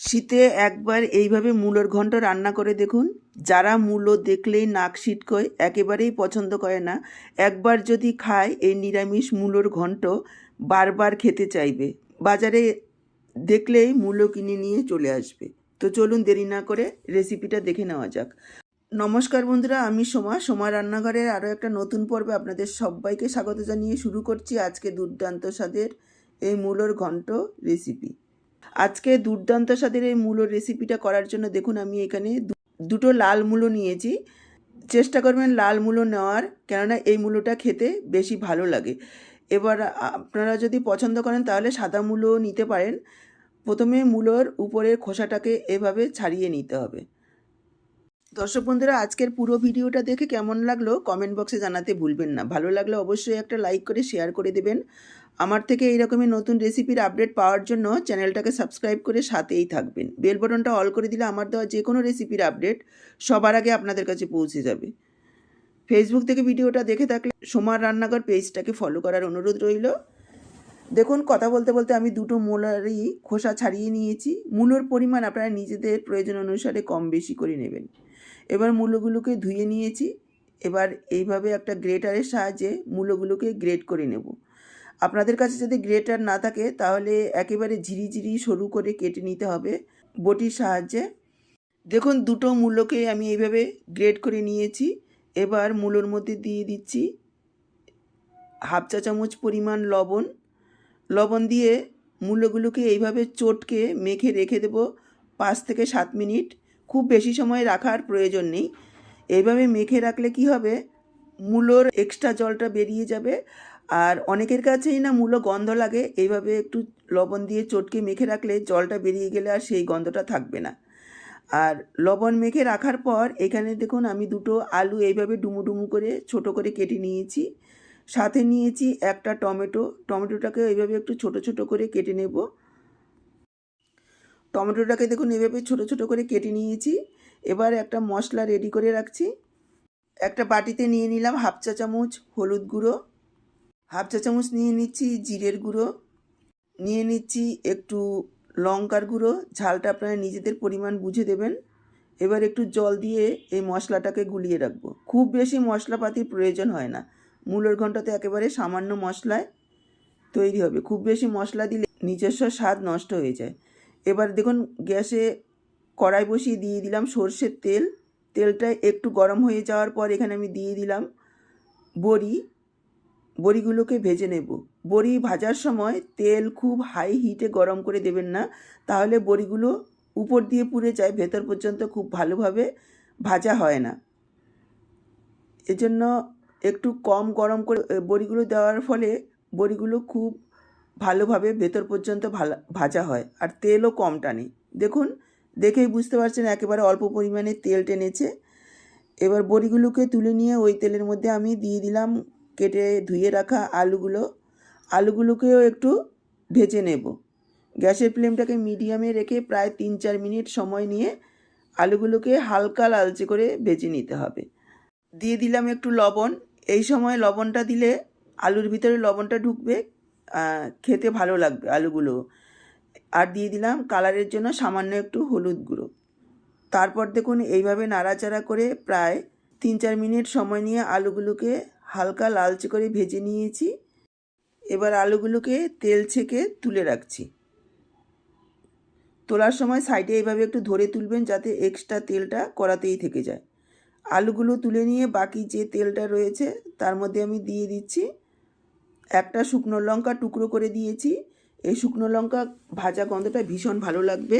শীতে একবার এইভাবে মূলোর ঘন্ট রান্না করে দেখুন। যারা মূলো দেখলেই নাক সিটকোয়, একেবারেই পছন্দ করে না। একবার যদি খায়, এই নিরামিষ মূলোর ঘন্ট বারবার খেতে চাইবে। বাজারে দেখলেই মূলো কিনে নিয়ে চলে আসবে। তো চলুন দেরি না করে রেসিপিটা দেখে নেওয়া যাক। নমস্কার বন্ধুরা, আমি সোমা। সোমা রান্নাঘরের আরও একটা নতুন পর্বে আপনাদের সবাইকে স্বাগত জানিয়ে শুরু করছি আজকে দুর্দান্ত স্বাদের এই মূলোর ঘন্ট রেসিপি। আজকে দুর্দান্ত স্বাদের এই মূলো রেসিপিটা করার জন্য দেখুন আমি এখানে দুটো লাল মূলো নিয়েছি। চেষ্টা করবেন লাল মূলো নেওয়ার, কেননা এই মূলোটা খেতে বেশি ভালো লাগে। এবার আপনারা যদি পছন্দ করেন তাহলে সাদা মূলো নিতে পারেন। প্রথমে মূলোর উপরের খোসাটাকে এভাবে ছাড়িয়ে নিতে হবে। দর্শক বন্ধুরা, আজকের পুরো ভিডিওটা দেখে কেমন লাগল কমেন্ট বক্সে জানাতে ভুলবেন না। ভালো লাগলে অবশ্যই একটা লাইক করে, শেয়ার করে দেবেন। আমার থেকে এইরকমই নতুন রেসিপির আপডেট পাওয়ার জন্য চ্যানেলটাকে সাবস্ক্রাইব করে সাথেই থাকবেন। বেল বটনটা অল করে দিলে আমার দেওয়া যে কোনো রেসিপির আপডেট সবার আগে আপনাদের কাছে পৌঁছে যাবে। ফেসবুক থেকে ভিডিওটা দেখে থাকলে সোমার রান্নাঘর পেজটাকে ফলো করার অনুরোধ রইল। দেখুন, কথা বলতে বলতে আমি দুটো মূলারই খোসা ছাড়িয়ে নিয়েছি। মূলোর পরিমাণ আপনারা নিজেদের প্রয়োজন অনুসারে কম বেশি করে নেবেন। এবার মূলোগুলোকে ধুয়ে নিয়েছি। এবার এইভাবে একটা গ্রেটারের সাহায্যে মূলোগুলোকে গ্রেট করে নেব। আপনাদের কাছে যদি গ্রেটার না থাকে, তাহলে একেবারে ঝিরিঝিরি সরু করে কেটে নিতে হবে বটির সাহায্যে। দেখুন, দুটো মূলোকে আমি এইভাবে গ্রেট করে নিয়েছি। এবার মূলোর মধ্যে দিয়ে দিচ্ছি হাফ চা চামচ পরিমাণ লবণ। লবণ দিয়ে মূলোগুলোকে এইভাবে চটকে মেখে রেখে দেব পাঁচ থেকে সাত মিনিট। খুব বেশি সময় রাখার প্রয়োজন নেই। এইভাবে মেখে রাখলে কি হবে? মূলোর এক্সট্রা জলটা বেরিয়ে যাবে। আর অনেকের কাছেই না মূলো গন্ধ লাগে। এইভাবে একটু লবণ দিয়ে চটকে মেখে রাখলে জলটা বেরিয়ে গেলে আর সেই গন্ধটা থাকবে না। আর লবণ মেখে রাখার পর এখানে দেখুন আমি দুটো আলু এইভাবে ডুমু ডুমু করে ছোট করে কেটে নিয়েছি। সাথে নিয়েছি একটা টমেটো। টমেটোটাকে এইভাবে একটু ছোট ছোট করে কেটে নেব। টমেটোটাকে দেখুন এভাবে ছোট ছোট করে কেটে নিয়েছি। এবার একটা মশলা রেডি করে রাখছি। একটা বাটিতে নিয়ে নিলাম হাফ চা চামচ হলুদ গুঁড়ো। হাফ চা চামচ নিয়ে নিচ্ছি জিরের গুঁড়ো। নিয়ে নিচ্ছি একটু লঙ্কার গুঁড়ো। ঝালটা আপনারা নিজেদের পরিমাণ বুঝে দেবেন। এবার একটু জল দিয়ে এই মশলাটাকে গুলিয়ে রাখব। খুব বেশি মশলাপাতির প্রয়োজন হয় না। মূলের ঘন্টাতে একেবারে সামান্য মশলায় তৈরি হবে। খুব বেশি মশলা দিলে নিজস্ব স্বাদ নষ্ট হয়ে যায়। এবার দেখুন গ্যাসে কড়াই বসিয়ে দিয়ে দিলাম সর্ষের তেল। তেলটা একটু গরম হয়ে যাওয়ার পর এখানে আমি দিয়ে দিলাম বড়ি। বড়িগুলোকে ভেজে নেব। বড়ি ভাজার সময় তেল খুব হাই হিটে গরম করে দেবেন না। তাহলে বড়িগুলো উপর দিয়ে পুড়ে যায়, ভেতর পর্যন্ত খুব ভালোভাবে ভাজা হয় না। এজন্য একটু কম গরম করে বড়িগুলো দেওয়ার ফলে বড়িগুলো খুব ভালোভাবে ভেতর পর্যন্ত ভালা, ভাজা হয় আর তেলও কম টানে। দেখুন, দেখেই বুঝতে পারছেন একেবারে অল্প পরিমাণে তেল টেনেছে। এবার বড়িগুলোকে তুলে নিয়ে ওই তেলের মধ্যে আমি দিয়ে দিলাম কেটে ধুয়ে রাখা আলুগুলো। আলুগুলোকেও একটু ভেজে নেব। গ্যাসের ফ্লেমটাকে মিডিয়ামে রেখে প্রায় তিন চার মিনিট সময় নিয়ে আলুগুলোকে হালকা লালচে করে ভেজে নিতে হবে। দিয়ে দিলাম একটু লবণ। এই সময় লবণটা দিলে আলুর ভিতরে লবণটা ঢুকবে। খেতে ভালো লাগবে আলুগুলো। আর দিয়ে দিলাম কালারের জন্য সামান্য একটু হলুদ গুঁড়ো। তারপর দেখুন এইভাবে নাড়াচাড়া করে প্রায় তিন চার মিনিট সময় নিয়ে আলুগুলোকে হালকা লালচে করে ভেজে নিয়েছি। এবার আলুগুলোকে তেল ছেঁকে তুলে রাখছি। তোলার সময় সাইডে এইভাবে একটু ধরে তুলবেন যাতে এক্সট্রা তেলটা কড়াতেই থেকে যায়। আলুগুলো তুলে নিয়ে বাকি যে তেলটা রয়েছে তার মধ্যে আমি দিয়ে দিচ্ছি একটা শুকনো লঙ্কা টুকরো করে দিয়েছি। এই শুকনো লঙ্কা ভাজা গন্ধটা ভীষণ ভালো লাগবে।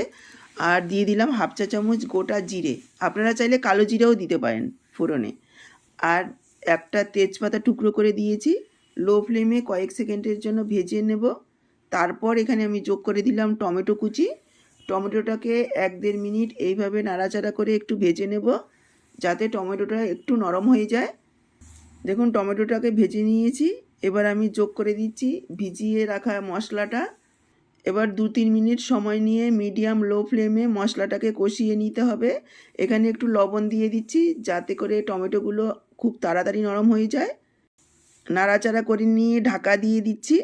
আর দিয়ে দিলাম হাফ চা চামচ গোটা জিরে। আপনারা চাইলে কালো জিরেও দিতে পারেন ফোড়নে। আর একটা তেজপাতা টুকরো করে দিয়েছি। লো ফ্লেমে কয়েক সেকেন্ডের জন্য ভেজে নেব। তারপর এখানে আমি যোগ করে দিলাম টমেটো কুচি। টমেটোটাকে এক দেড় মিনিট এইভাবে নাড়াচাড়া করে একটু ভেজে নেব, যাতে টমেটোটা একটু নরম হয়ে যায়। দেখুন, টমেটোটাকে ভেজে নিয়েছি। এবার আমি যোগ করে দিচ্ছি, ভিজিয়ে রাখা মশলাটা। এবার দু তিন মিনিট সময় নিয়ে মিডিয়াম লো ফ্লেমে মশলাটাকে কষিয়ে নিতে হবে। এখানে একটু লবণ দিয়ে দিচ্ছি, যাতে করে টমেটোগুলো খুব তাড়াতাড়ি নরম হয়ে যায়। নাড়াচাড়া করে নিয়ে ঢাকা দিয়ে দিচ্ছি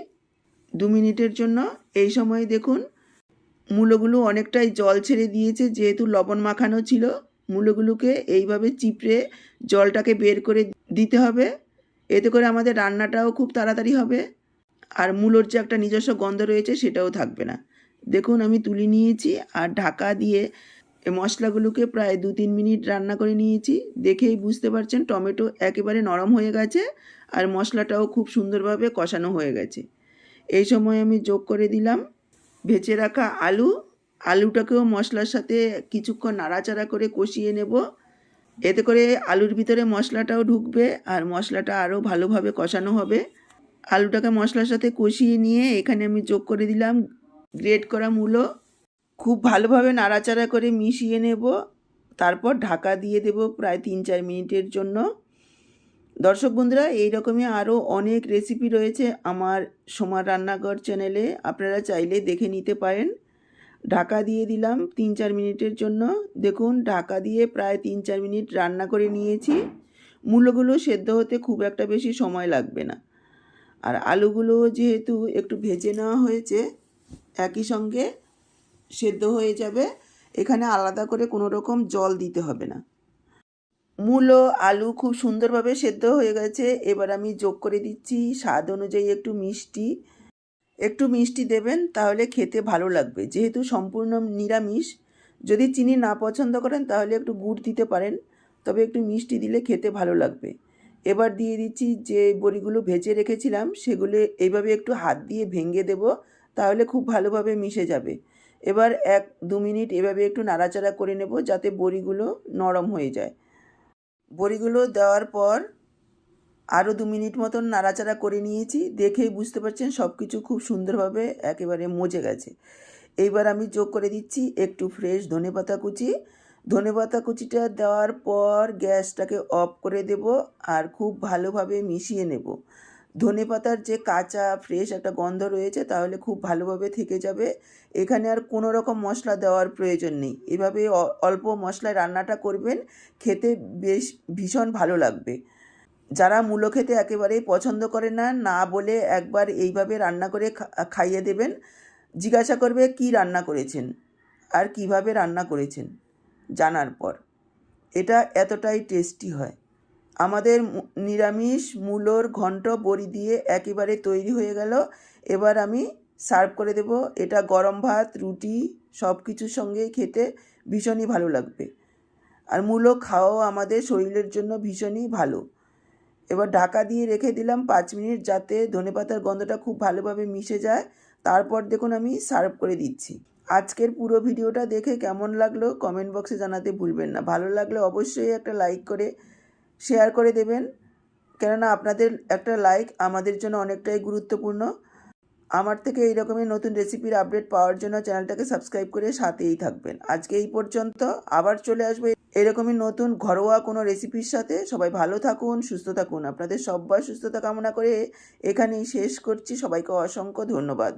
দু মিনিটের জন্য। এই সময় দেখুন, মূলোগুলো অনেকটাই জল ছেড়ে দিয়েছে, যেহেতু লবণ মাখানো ছিল। মূলোগুলোকে এইভাবে চিপড়ে জলটাকে বের করে দিতে হবে। এতে করে আমাদের রান্নাটাও খুব তাড়াতাড়ি হবে। আর মূলোর যে একটা নিজস্ব গন্ধ রয়েছে সেটাও থাকবে না। দেখুন, আমি তুলে নিয়েছি আর ঢাকা দিয়ে মশলাগুলোকে প্রায় দু তিন মিনিট রান্না করে নিয়েছি। দেখেই বুঝতে পারছেন, টমেটো একেবারে নরম হয়ে গেছে আর মশলাটাও খুব সুন্দরভাবে কষানো হয়ে গেছে। এই সময় আমি যোগ করে দিলাম ভেজে রাখা আলু। আলুটাকেও মশলার সাথে কিছুক্ষণ নাড়াচাড়া করে কষিয়ে নেব। এতে করে আলুর ভিতরে মশলাটাও ঢুকবে আর মশলাটা আরও ভালোভাবে কষানো হবে। আলুটাকে মশলার সাথে কষিয়ে নিয়ে এখানে আমি যোগ করে দিলাম গ্রেট করা মূলো। খুব ভালোভাবে নাড়াচাড়া করে মিশিয়ে নেব। তারপর ঢাকা দিয়ে দেব প্রায় তিন চার মিনিটের জন্য। দর্শক বন্ধুরা, এইরকমই আরও অনেক রেসিপি রয়েছে আমার সোমার রান্নাঘর চ্যানেলে আপনারা চাইলে দেখে নিতে পারেন। ঢাকা দিয়ে দিলাম তিন চার মিনিটের জন্য। দেখুন, ঢাকা দিয়ে প্রায় তিন চার মিনিট রান্না করে নিয়েছি। মূলগুলো সেদ্ধ হতে খুব একটা বেশি সময় লাগবে না। আর আলুগুলো যেহেতু একটু ভেজে নেওয়া হয়েছে, একই সঙ্গে সেদ্ধ হয়ে যাবে। এখানে আলাদা করে কোনো রকম জল দিতে হবে না। মূলো, আলু খুব সুন্দরভাবে সেদ্ধ হয়ে গেছে। এবার আমি যোগ করে দিচ্ছি স্বাদ অনুযায়ী একটু মিষ্টি। একটু মিষ্টি দেবেন, তাহলে খেতে ভালো লাগবে। যেহেতু সম্পূর্ণ নিরামিষ, যদি চিনি না পছন্দ করেন, তাহলে একটু গুড় দিতে পারেন, তবে একটু মিষ্টি দিলে খেতে ভালো লাগবে। এবার দিয়ে দিচ্ছি যে বড়িগুলো ভেজে রেখেছিলাম, সেগুলো এইভাবে একটু হাত দিয়ে ভেঙে দেব, তাহলে খুব ভালোভাবে মিশে যাবে। এবার এক দু মিনিট এভাবে একটু নাড়াচাড়া করে নেব, যাতে বড়িগুলো নরম হয়ে যায়। বড়িগুলো দেওয়ার পর আরও দু মিনিট মতন নাড়াচাড়া করে নিয়েছি, দেখেই বুঝতে পারছেন সব কিছু খুব সুন্দরভাবে একেবারে মজে গেছে। এইবার আমি যোগ করে দিচ্ছি একটু ফ্রেশ ধনেপাতা কুচি। ধনেপাতা কুচিটা দেওয়ার পর গ্যাসটাকে অফ করে দেব আর খুব ভালোভাবে মিশিয়ে নেব। ধনেপাতার যে কাঁচা, ফ্রেশ একটা গন্ধ রয়েছে তাহলে খুব ভালোভাবে থেকে যাবে। এখানে আর কোনো রকম মশলা দেওয়ার প্রয়োজন নেই। এভাবে অল্প মশলায় রান্নাটা করবেন, খেতে বেশ ভীষণ ভালো লাগবে। যারা মূলো খেতে একেবারেই পছন্দ করে না না বলে একবার এইভাবে রান্না করে খাইয়ে দেবেন। জিজ্ঞাসা করবে কি রান্না করেছেন আর কীভাবে রান্না করেছেন জানার পর। এটা এতটাই টেস্টি হয়। আমাদের নিরামিষ মূলোর ঘন্ট বড়ি দিয়ে একেবারে তৈরি হয়ে গেল। এবার আমি সার্ভ করে দেব। এটা গরম ভাত, রুটি সব কিছুর সঙ্গেই খেতে ভীষণই ভালো লাগবে। আর মূলো খাওয়াও আমাদের শরীরের জন্য ভীষণই ভালো। এবার ঢাকা দিয়ে রেখে দিলাম পাঁচ মিনিট যাতে ধনেপাতার গন্ধটা খুব ভালোভাবে মিশে যায়। তারপর দেখুন আমি সার্ভ করে দিচ্ছি। আজকের পুরো ভিডিওটা দেখে কেমন লাগল কমেন্ট বক্সে জানাতে ভুলবেন না। ভালো লাগলে অবশ্যই একটা লাইক করে শেয়ার করে দেবেন। কেননা আপনাদের একটা লাইক আমাদের জন্য অনেকটাই গুরুত্বপূর্ণ। আমার থেকে এই রকমই নতুন রেসিপির আপডেট পাওয়ার জন্য চ্যানেলটাকে সাবস্ক্রাইব করে সাথেই থাকবেন। আজকে এই পর্যন্ত, আবার চলে আসবে এরকমই নতুন ঘরোয়া কোনো রেসিপির সাথে। সবাই ভালো থাকুন, সুস্থ থাকুন। আপনাদের সব্বার সুস্থতা কামনা করে এখানেই শেষ করছি। সবাইকে অসংখ্য ধন্যবাদ।